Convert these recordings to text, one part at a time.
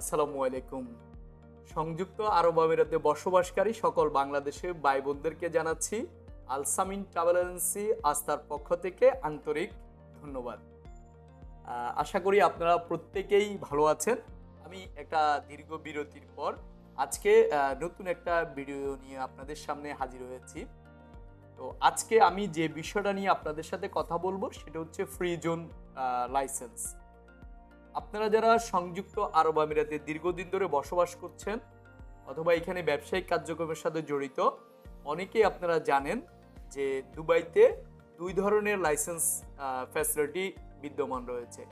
আসসালামু আলাইকুম। সংযুক্ত আরব আমিরাতে বসবাসকারী সকল বাংলাদেশের ভাই বোনদেরকে জানাচ্ছি আলসামিন ট্রাভেল এজেন্সি আস্থার পক্ষ থেকে আন্তরিক ধন্যবাদ। আশা করি আপনারা প্রত্যেকেই ভালো আছেন। আমি একটা দীর্ঘ বিরতির পর আজকে নতুন একটা ভিডিও নিয়ে আপনাদের সামনে হাজির হয়েছি। তো আজকে আমি যে বিষয়টা নিয়ে আপনাদের সাথে কথা বলব সেটা হচ্ছে ফ্রি জোন লাইসেন্স আপনারা যারা সংযুক্ত আরব আমিরাতে দীর্ঘদিন ধরে বসবাস করছেন অথবা এখানে ব্যবসায়িক কার্যক্রমের সাথে জড়িত, অনেকেই আপনারা জানেন যে দুবাইতে দুই ধরনের লাইসেন্স ফ্যাসিলিটি বিদ্যমান রয়েছে।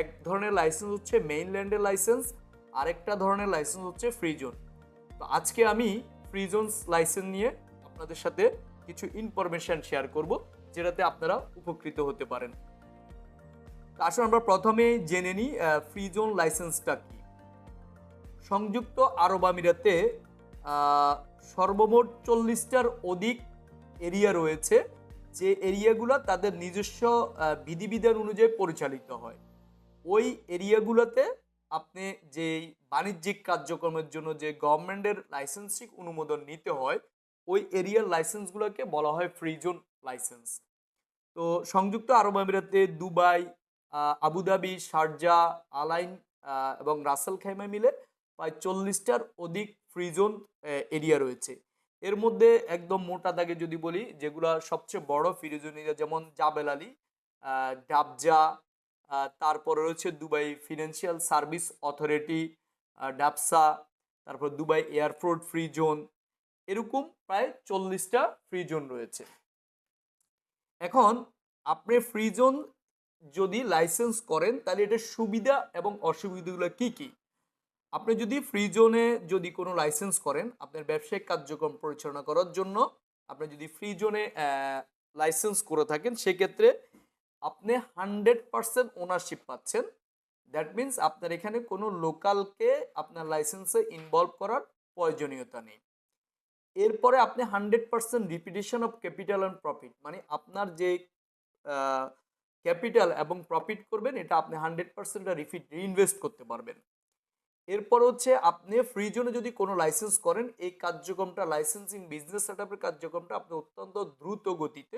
এক ধরনের লাইসেন্স হচ্ছে মেইনল্যান্ডের লাইসেন্স আরেকটা ধরনের লাইসেন্স হচ্ছে ফ্রি জোন তো আজকে আমি ফ্রি জোন লাইসেন্স নিয়ে আপনাদের সাথে কিছু ইনফরমেশন শেয়ার করব, যেটাতে আপনারা উপকৃত হতে পারেন। আসুন আমরা প্রথমে জেনে নিই ফ্রি জোন লাইসেন্সটা কি? সংযুক্ত আরব আমিরাতে সর্বমোট চল্লিশটার অধিক এরিয়া রয়েছে, যে এরিয়াগুলো তাদের নিজস্ব বিধিবিধান অনুযায়ী পরিচালিত হয়। ওই এরিয়াগুলোতে আপনি যে বাণিজ্যিক কার্যক্রমের জন্য যে গভর্নমেন্টের লাইসেন্সিক অনুমোদন নিতে হয়, ওই এরিয়ার লাইসেন্সগুলোকে বলা হয় ফ্রি জোন লাইসেন্স তো সংযুক্ত আরব আমিরাতে দুবাই আবুধাবি শারজা, আলাইন এবং রাসেল খাইমা মিলে প্রায় চল্লিশটার অধিক ফ্রি জোন এরিয়া রয়েছে। এর মধ্যে একদম মোটা দাগে যদি বলি, যেগুলো সবচেয়ে বড় ফ্রি জোন এরিয়া যেমন জাবেল আলী ডাবজা তারপরে রয়েছে দুবাই ফিনান্সিয়াল সার্ভিস অথরিটি ডাবসা, তারপর দুবাই এয়ারপোর্ট ফ্রি জোন এরকম প্রায় চল্লিশটা ফ্রি জোন রয়েছে। এখন, আপনি ফ্রি জোন যদি লাইসেন্স করেন, তাহলে এটার সুবিধা এবং অসুবিধাগুলো কি কি? আপনি যদি ফ্রি জোনে যদি কোনো লাইসেন্স করেন, আপনার ব্যবসায়িক কার্যক্রম পরিচালনা করার জন্য আপনি যদি ফ্রি জোনে লাইসেন্স করে থাকেন, সেক্ষেত্রে আপনি হান্ড্রেড পারসেন্ট ওনারশিপ পাচ্ছেন। দ্যাট মিন্স আপনার এখানে কোনো লোকালকে আপনার লাইসেন্সে ইনভলভ করার প্রয়োজনীয়তা নেই। এরপরে আপনি hundred percent repetition of capital and profit মানে আপনার যে ক্যাপিটাল এবং প্রফিট করবেন, এটা আপনি হান্ড্রেড পার্সেন্ট রিফিট রিইনভেস্ট করতে পারবেন। এরপর হচ্ছে আপনি ফ্রি জোনে যদি কোনো লাইসেন্স করেন, এই কার্যক্রমটা লাইসেন্সিং বিজনেস সেটআপের কার্যক্রমটা আপনি অত্যন্ত দ্রুত গতিতে,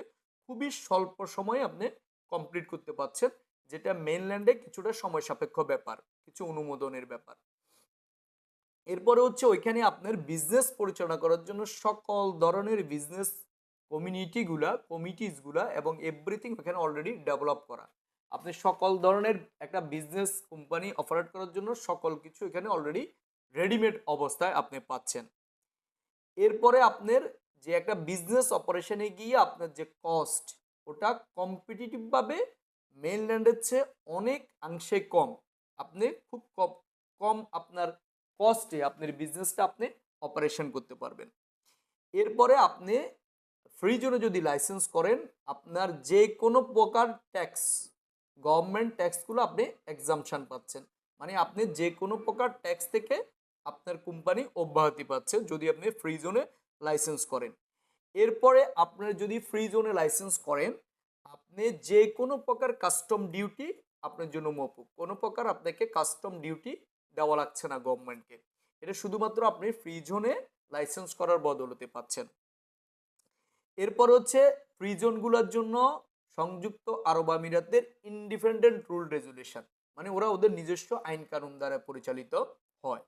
খুবই স্বল্প সময়ে আপনি কমপ্লিট করতে পারছেন, যেটা মেনল্যান্ডে কিছুটা সময় সাপেক্ষ ব্যাপার, কিছু অনুমোদনের ব্যাপার। এরপরে হচ্ছে ওইখানে আপনার বিজনেস পরিচালনা করার জন্য সকল ধরনের বিজনেস কমিউনিটিগুলা কমিটিসগুলা এবং এভরিথিং ওখানে অলরেডি ডেভেলপ করা। আপনি সকল ধরনের একটা বিজনেস কোম্পানি অপারেট করার জন্য সকল কিছু এখানে অলরেডি রেডিমেড অবস্থায় আপনি পাচ্ছেন। এরপরে আপনার যে একটা বিজনেস অপারেশনে গিয়ে আপনার যে কস্ট ওটা কম্পিটিটিভভাবে মেইনল্যান্ডের চেয়ে অনেক অংশে কম। আপনি খুব কম আপনার কস্টে আপনার বিজনেসটা আপনি অপারেশন করতে পারবেন। এরপরে আপনি ফ্রি জোনে যদি লাইসেন্স করেন, আপনার যে কোনো প্রকার ট্যাক্স গভর্নমেন্ট ট্যাক্সগুলো আপনি এক্সামশান পাচ্ছেন। মানে আপনি যে কোনো প্রকার ট্যাক্স থেকে আপনার কোম্পানি অব্যাহতি পাচ্ছে যদি আপনি ফ্রি জোনে লাইসেন্স করেন। এরপরে আপনার যদি ফ্রি জোনে লাইসেন্স করেন, আপনি যে কোনো প্রকার কাস্টম ডিউটি আপনার জন্য মকুব কোনো প্রকার আপনাকে কাস্টম ডিউটি দেওয়া লাগছে না গভর্নমেন্টকে এটা শুধুমাত্র আপনি ফ্রি জোনে লাইসেন্স করার বদলতে পাচ্ছেন। এরপর হচ্ছে ফ্রি জোনগুলোর জন্য সংযুক্ত আরব আমিরাতের ইন্ডিপেন্ডেন্ট রুল রেজুলেশন মানে ওরা ওদের নিজস্ব আইন কানুন দ্বারা পরিচালিত হয়।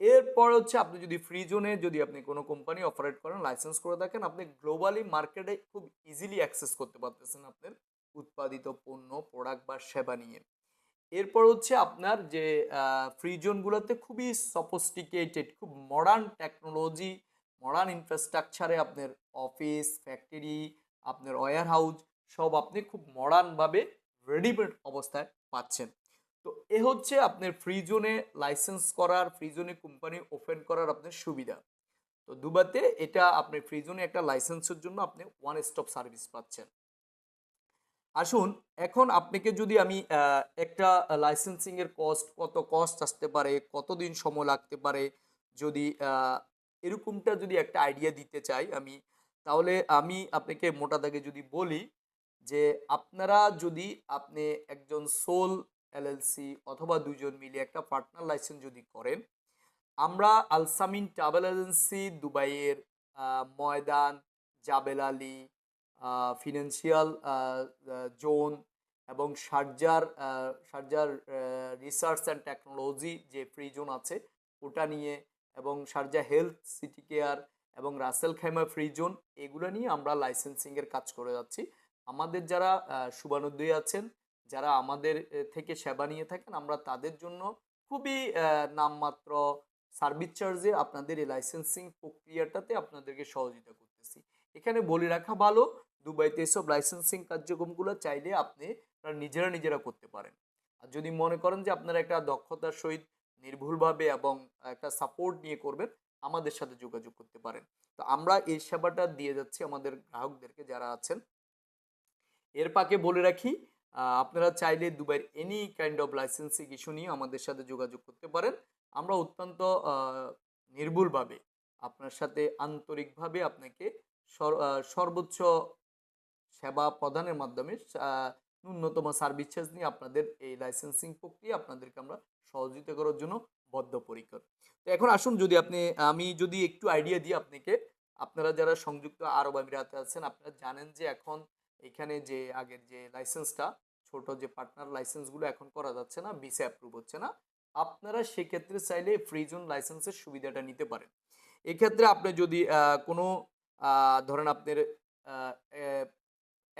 এরপর হচ্ছে আপনি যদি ফ্রি জোনে যদি আপনি কোনো কোম্পানি অপারেট করেন লাইসেন্স করে থাকেন, আপনি গ্লোবালি মার্কেটে খুব ইজিলি অ্যাক্সেস করতে পারতেছেন আপনার উৎপাদিত পণ্য প্রোডাক্ট বা সেবা নিয়ে। এরপর হচ্ছে আপনার যে ফ্রি জোনগুলোতে খুবই সফিস্টিকেটেড খুব মডার্ন টেকনোলজি মডার্ন ইনফ্রাস্ট্রাকচারে আপনার অফিস ফ্যাক্টরি আপনার ওয়ার হাউস সব আপনি খুব মডার্নভাবে রেডিমেড অবস্থায় পাচ্ছেন। তো এ হচ্ছে আপনার ফ্রি জোনে লাইসেন্স করার ফ্রি জোনে কোম্পানি ওপেন করার আপনার সুবিধা। তো দুবাতে এটা আপনি ফ্রি জোনে একটা লাইসেন্সের জন্য আপনি ওয়ান স্টপ সার্ভিস পাচ্ছেন। আসুন, এখন আপনাকে যদি আমি একটা লাইসেন্সিংয়ের কস্ট কত কস্ট আসতে পারে, কতদিন সময় লাগতে পারে, যদি এরকমটা যদি একটা আইডিয়া দিতে চাই আমি, তাহলে আমি আপনাকে মোটা দাগে যদি বলি যে আপনারা যদি আপনি একজন সোল এলএলসি অথবা দুজন মিলে একটা পার্টনার লাইসেন্স যদি করেন, আমরা আলসামিন ট্রাভেল এজেন্সি দুবাইয়ের Meydan, Jebel Ali financial zone এবং Sharjah Sharjah research and technology যে ফ্রি জোন আছে, ওটা নিয়ে এবং শারজা হেলথ, সিটি কেয়ার এবং রাসেল খাইমা ফ্রি জোন এগুলো নিয়ে আমরা লাইসেন্সিং এর কাজ করে যাচ্ছি। আমাদের যারা শুভানুদ্দয়ী আছেন, যারা আমাদের থেকে সেবা নিয়ে থাকেন, আমরা তাদের জন্য খুবই নামমাত্র সার্ভিস চার্জে আপনাদের এই লাইসেন্সিং প্রক্রিয়াটাতে আপনাদেরকে সহযোগিতা করতেছি। এখানে বলে রাখা ভালো, দুবাইতে এসব লাইসেন্সিং কার্যক্রমগুলো চাইলে আপনি নিজেরা নিজেরা করতে পারেন। আর যদি মনে করেন যে আপনারা একটা দক্ষতার সহিত নির্ভুলভাবে এবং একটা সাপোর্ট নিয়ে করবেন, আমাদের সাথে যোগাযোগ করতে পারেন। তো আমরা এই সেবাটা দিয়ে যাচ্ছি আমাদের গ্রাহকদেরকে যারা আছেন। এর পাকে বলে রাখি আপনারা চাইলে দুবাইয়ের any kind of licensing issue নিয়ে আমাদের সাথে যোগাযোগ করতে পারেন। আমরা অত্যন্ত নির্ভুলভাবে আপনার সাথে আন্তরিকভাবে আপনাকে সর- সর্বোচ্চ সেবা প্রদানের মাধ্যমে ন্যূনতম সার্ভিস নিয়ে আপনাদের এই লাইসেন্সিং প্রক্রিয়া আপনাদেরকে আমরা সহযোগিতা করার জন্য বদ্ধপরিকর। তো এখন আসুন যদি আপনি, আমি যদি একটু আইডিয়া দিই আপনাকে। আপনারা যারা সংযুক্ত আরব আমিরাতে আছেন, আপনারা জানেন যে এখন এখানে যে আগের যে লাইসেন্সটা ছোট যে পার্টনার লাইসেন্সগুলো এখন করা যাচ্ছে না ভিসা অ্যাপ্রুভ হচ্ছে না। আপনারা সেক্ষেত্রে চাইলে ফ্রি জোন লাইসেন্সের সুবিধাটা নিতে পারেন। এক্ষেত্রে আপনি যদি কোনো ধরেন আপনার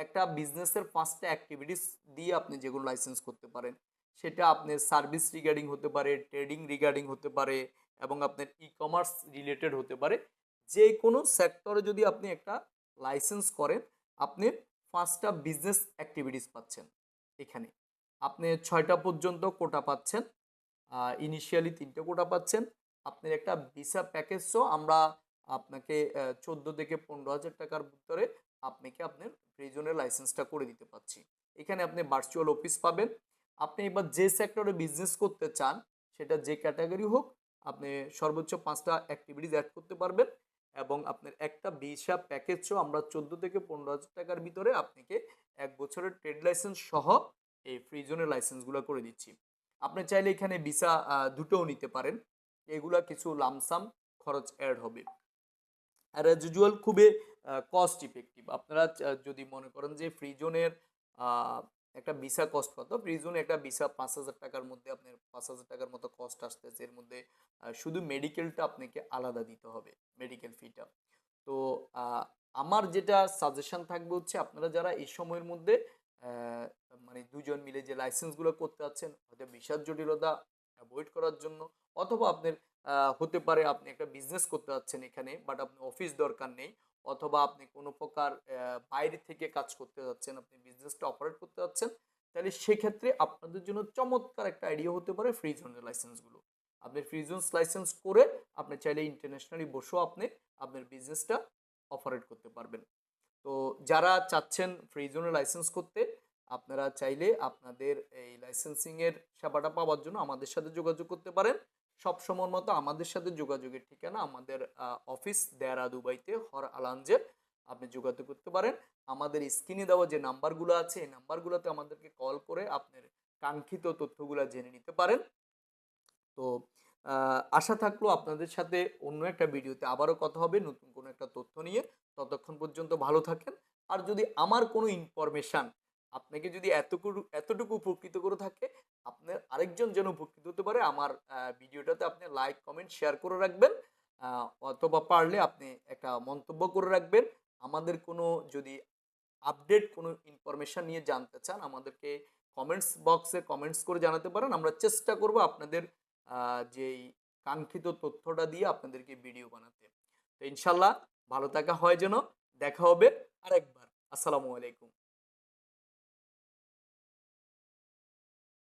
একটা বিজনেসের পাঁচটা অ্যাক্টিভিটিস দিয়ে আপনি যেগুলো লাইসেন্স করতে পারেন। সেটা আপনার সার্ভিস রিগার্ডিং হতে পারে ট্রেডিং রিগার্ডিং হতে পারে এবং আপনার ই কমার্স রিলেটেড হতে পারে। যে কোনো সেক্টরে যদি আপনি একটা লাইসেন্স করেন, আপনি পাঁচটা বিজনেস অ্যাক্টিভিটিস পাচ্ছেন এখানে। আপনি ছয়টা পর্যন্ত কোটা পাচ্ছেন ইনিশিয়ালি তিনটে কোটা পাচ্ছেন। আপনার একটা ভিসা প্যাকেজও আমরা আপনাকে চোদ্দ থেকে পনেরো হাজার টাকার ভিতরে আপনাকে আপনার প্রিজনের লাইসেন্সটা করে দিতে পারছি। এখানে আপনি ভার্চুয়াল অফিস পাবেন। আপনি এবার যে সেক্টরে বিজনেস করতে চান, সেটা যে ক্যাটাগরি হোক, আপনি সর্বোচ্চ পাঁচটা অ্যাক্টিভিটিস অ্যাড করতে পারবেন এবং আপনার একটা ভিসা প্যাকেজও আমরা চোদ্দ থেকে পনেরো হাজার টাকার ভিতরে আপনাকে এক বছরের ট্রেড লাইসেন্স সহ এই ফ্রি জোনের লাইসেন্সগুলো করে দিচ্ছি। আপনি চাইলে এখানে ভিসা দুটোও নিতে পারেন। এগুলা কিছু লামসাম খরচ অ্যাড হবে। আর অ্যাজ ইউজুয়াল খুবই কস্ট ইফেক্টিভ আপনারা যদি মনে করেন যে ফ্রি জোনের একটা ভিসা কস্ট কত? ফ্রি জোনে একটা ভিসা পাঁচ হাজার টাকার মধ্যে আপনার পাঁচ হাজার টাকার মতো কস্ট আসতেছে এর মধ্যে শুধু মেডিকেলটা আপনাকে আলাদা দিতে হবে মেডিকেল ফিটা তো আমার যেটা সাজেশন থাকবে হচ্ছে আপনারা যারা এই সময়ের মধ্যে মানে দুজন মিলে যে লাইসেন্সগুলো করতে যাচ্ছেন হয়তো বিশাল জটিলতা অ্যাভয়েড করার জন্য, অথবা আপনার হতে পারে আপনি একটা বিজনেস করতে যাচ্ছেন এখানে বাট আপনার অফিস দরকার নেই, অথবা আপনি কোনো প্রকার বাইরে থেকে কাজ করতে যাচ্ছেন, আপনি বিজনেসটা অপারেট করতে যাচ্ছেন, তাহলে সেক্ষেত্রে আপনাদের জন্য চমৎকার একটা আইডিয়া হতে পারে ফ্রি জোনের লাইসেন্সগুলো আপনি ফ্রি জোনস লাইসেন্স করে আপনি চাইলে ইন্টারন্যাশনালি বসেও আপনি, আপনার বিজনেসটা অপারেট করতে পারবেন। তো যারা চাচ্ছেন ফ্রি জোনের লাইসেন্স করতে আপনারা চাইলে আপনাদের এই লাইসেন্সিং এর সেবাটা পাওয়ার জন্য আমাদের সাথে যোগাযোগ করতে পারেন। সব সময় মতো আমাদের সাথে যোগাযোগের ঠিকানা আমাদের অফিস দেয়ারা দুবাইতে, হর আলানজে আপনি যোগাযোগ করতে পারেন। আমাদের স্ক্রিনে দেওয়া যে নাম্বারগুলো আছে, এই নাম্বারগুলোতে আমাদেরকে কল করে আপনার কাঙ্ক্ষিত তথ্যগুলো জেনে নিতে পারেন। তো আশা থাকল আপনাদের সাথে অন্য একটা ভিডিওতে আবারও কথা হবে, নতুন কোনো একটা তথ্য নিয়ে। ততক্ষণ পর্যন্ত ভালো থাকেন। আর যদি আমার কোনো ইনফরমেশন আপনাকে যদি এতটুকু এতটুকু উপকৃত করে থাকে, আপনার আরেকজন যেন উপকৃত হতে পারে, আমার ভিডিওটাতে আপনি লাইক কমেন্ট শেয়ার করে রাখবেন। অথবা পারলে আপনি একটা মন্তব্য করে রাখবেন। আমাদের কোনো যদি আপডেট কোনো ইনফরমেশন নিয়ে জানতে চান, আমাদেরকে কমেন্টস বক্সে কমেন্টস করে জানাতে পারেন। আমরা চেষ্টা করব আপনাদের যেই কাঙ্ক্ষিত তথ্যটা দিয়ে আপনাদেরকে ভিডিও বানাতে। তো ইনশাল্লাহ ভালো থাকা হয় যেন। দেখা হবে আরেকবার। আসসালামু আলাইকুম।